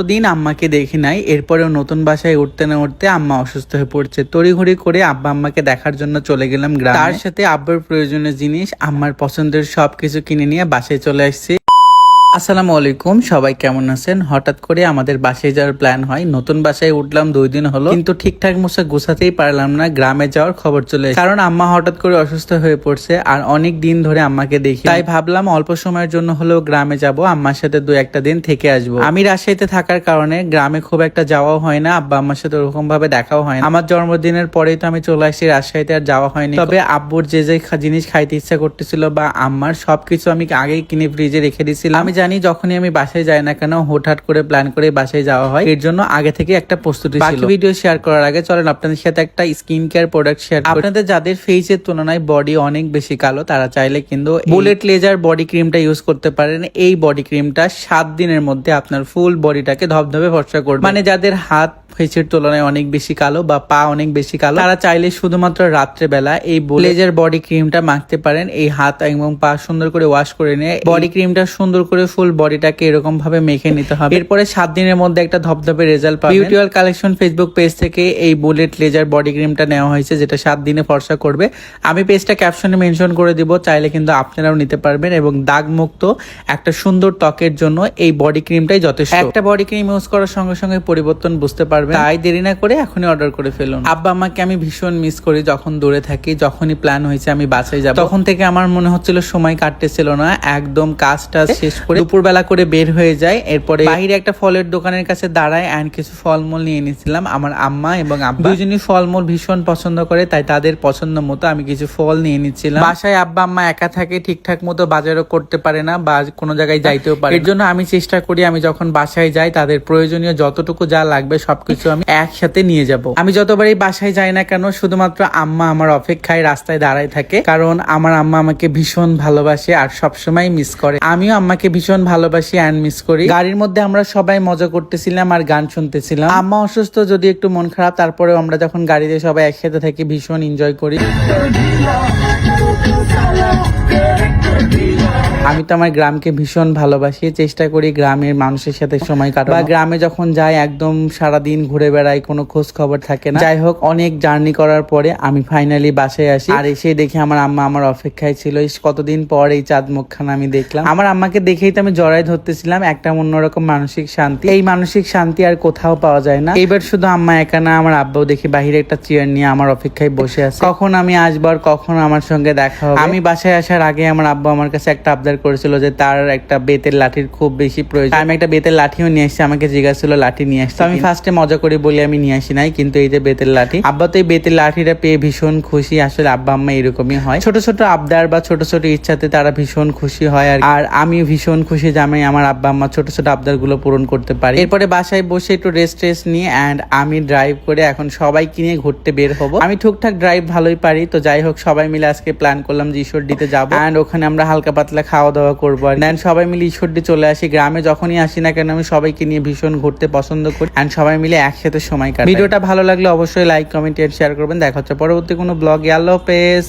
কতদিন আম্মাকে দেখি নাই, এরপরেও নতুন বাসায় উঠতে না উঠতে আম্মা অসুস্থ হয়ে পড়ছে। তড়িঘড়ি করে আব্বা আম্মাকে দেখার জন্য চলে গেলাম গ্রাম। তার সাথে আব্বার প্রয়োজনীয় জিনিস, আম্মার পছন্দের সব কিছু কিনে নিয়ে বাসায় চলে আসছি। আসসালামু আলাইকুম, সবাই কেমন আছেন? হঠাৎ করে আমাদের বাসায় যাওয়ার প্ল্যান হয়। নতুন বাসায় উঠলাম, দুই দিন হলো। কিন্তু ঠিকঠাক মতো গোছাতেই পারলাম না, গ্রামে যাওয়ার খবর চলে কারণ আম্মা হঠাৎ করে অসুস্থ হয়ে পড়ছে আর অনেক দিন ধরে আম্মাকে দেখি। তাই ভাবলাম অল্প সময়ের জন্য হলেও গ্রামে যাব, আম্মার সাথে দু একটা দিন থেকে আসব। আমি রাজশাহীতে থাকার কারণে গ্রামে খুব একটা যাওয়াও হয় না, আব্বা আম্মার সাথে ওরকম ভাবে দেখাও হয় না। আমার জন্মদিনের পরেই তো আমি চলে আসছি রাজশাহীতে আর যাওয়া হয়নি। তবে আব্বুর যে যে জিনিস খাইতে ইচ্ছা করতেছিল বা আম্মার সবকিছু আমি আগেই কিনে ফ্রিজে রেখে দিয়েছিলাম আমি জানি যখনই আমি বাসায় যাই না কেন হুটহাট করে প্ল্যান করে বাসায় যাওয়া হয়। এর জন্য আগে থেকে একটা প্রস্তুতি ছিল। ভিডিও শেয়ার করার আগে চলেন আপনাদের সাথে একটা স্কিন কেয়ার প্রোডাক্ট শেয়ার আপনাদের যাদের ফেসের তুলনায় বডি অনেক বেশি কালো তারা চাইলে কিন্তু বুলেট লেজার বডি ক্রিমটা ইউজ করতে পারেন। এই বডি ক্রিমটা সাত দিনের মধ্যে আপনার ফুল বডিটাকে ধবধবে ফর্সা করবে। মানে যাদের হাত ফেসের তুলনায় অনেক বেশি কালো বা পা অনেক বেশি কালো। তারা চাইলে শুধুমাত্র রাত্রে বেলা এই লেজার বডি ক্রিমটা মাখতে পারেন এই হাত এবং পা সুন্দর করে ওয়াশ করে নিয়ে। বডি ক্রিমটা সুন্দর করে ফুল বডিটাকে এরকম ভাবে মেখে নিতে হবে। এরপরে সাত দিনের মধ্যে একটা ধবধবে রেজাল্ট পাবেন। বিউটিওয়াল কালেকশন ফেসবুক পেজ থেকে এই বুলেট লেজার বডি ক্রিমটা নেওয়া হয়েছে যেটা সাত দিনে ফর্সা করবে। আমি পেজটা ক্যাপশনে মেনশন করে দিব চাইলে কিন্তু আপনারাও নিতে পারবেন এবং দাগ মুক্ত একটা সুন্দর ত্বকের জন্য এই বডি ক্রিমটাই যথেষ্ট। একটা বডি ক্রিম ইউজ করার সঙ্গে সঙ্গে পরিবর্তন বুঝতে পারবেন তাই দেরি না করে এখনই অর্ডার করে ফেলুন। আব্বা আমাকে আমি ভীষণ মিস করি যখন দূরে থাকি যখনই প্ল্যান হয়েছে আমি বাসায় যাব। তখন থেকে আমার মনে হচ্ছিল সময় কাটতেছিল না একদম কাজটা শেষ করে দুপুরবেলা করে বের হয়ে যায় এরপরে বাইরে একটা ফলের দোকানের কাছে দাঁড়ায় অ্যান্ড কিছু ফলমূল নিয়ে নিয়েছিলাম আমার আম্মা এবং আব্বা। দুজনই ফলমূল ভীষণ পছন্দ করে তাই তাদের পছন্দ মতো আমি কিছু ফল নিয়ে নিচ্ছিলাম। বাসায় আব্বা আম্মা একা থাকে ঠিকঠাক মতো বাজারও করতে পারে না বা কোনো জায়গায় যাইতেও পারে এর জন্য আমি চেষ্টা করি আমি যখন বাসায় যাই তাদের প্রয়োজনীয় যতটুকু যা লাগবে সবকিছু আমি একসাথে নিয়ে যাব। আমি যতবারই বাসায় যাই না কেন, শুধুমাত্র আম্মা আমার অপেক্ষায় রাস্তায় দাঁড়ায় থাকে। কারণ আমার আম্মা আমাকে ভীষণ ভালোবাসে আর সবসময় মিস করে। আমিও আম্মাকে ভীষণ ভালোবাসি অ্যান্ড মিস করি। গাড়ির মধ্যে আমরা সবাই মজা করতেছিলাম আর গান শুনতেছিলাম। আম্মা অসুস্থ, যদি একটু মন খারাপ, তারপরেও আমরা যখন গাড়িতে সবাই একসাথে থাকি, ভীষণ এনজয় করি। আমি তো আমার গ্রামকে ভীষণ ভালোবাসি। চেষ্টা করি গ্রামের মানুষের সাথে সময় কাটানো বা গ্রামে যখন যাই, একদম সারা দিন ঘুরে বেড়াই, কোনো খোঁজ খবর থাকে না। যাই হোক, অনেক জার্নি করার পরে আমি ফাইনালি বাসায় আসি। আর এসে দেখি আমার আম্মা আমার অপেক্ষায় ছিল। কতদিন পর এই চাঁদ মুখখানা আমি দেখলাম। আমার আম্মাকে দেখেই তো আমি জড়াই ধরতেছিলাম। একটা অন্যরকম মানসিক শান্তি। এই মানসিক শান্তি আর কোথাও পাওয়া যায় না। এইবার শুধু আম্মা একা না, আমার আব্বাও দেখি বাহিরে একটা চেয়ার নিয়ে আমার অপেক্ষায় বসে আছে। কখন আমি আসবার কখন আমার সঙ্গে দেখা হবে? আমি বাসায় আসার আগে আমার আব্বা আমার কাছে একটা আবদার করেছিল যে তার একটা বেতের লাঠির খুব বেশি প্রয়োজন। আমি একটা বেতের লাঠিও নিয়ে এসেছি আমাকে জিজ্ঞাসা লাঠি নিয়ে আসছে আমি ফার্স্টে মজা করে বলি আমি নিয়ে আসি নাই কিন্তু এই যে বেতের লাঠি। আব্বা তো এই বেতের লাঠিটা পেয়ে ভীষণ খুশি আসলে আব্বা আম্মা এরকমই হয়। ছোট ছোট আবদার বা ছোট ছোট ইচ্ছাতে তারা ভীষণ খুশি হয় আর আমি ভীষণ খুশি যে আমি আমার আব্বা আম্মা ছোট ছোট আবদারগুলো পূরণ করতে পারি। এরপরে বাসায় বসে একটু রেস্ট টেস্ট নিয়ে অ্যান্ড আমি ড্রাইভ করে এখন সবাইকে নিয়ে ঘুরতে বের হব। আমি ঠিকঠাক ড্রাইভ ভালোই পারি তো যাই হোক সবাই মিলে আজকে প্ল্যান করলাম যে ঈশ্বর দিতে যাব। অ্যান্ড ওখানে আমরা হালকা পাতলা খাওয়া দাওয়া করব আর দেন সবাই মিলে ঈশ্বরদী চলে আসি। গ্রামে যখনই আসি না কেন, আমি সবাইকে নিয়ে ভীষণ ঘুরতে পছন্দ করি। অ্যান্ড সবাই মিলে একসাথে সময় কাটাই। ভিডিওটা ভালো লাগলে অবশ্যই লাইক কমেন্ট এন্ড শেয়ার করবেন। দেখা হচ্ছে পরবর্তী কোনো ব্লগ আল্লাহ হাফেজ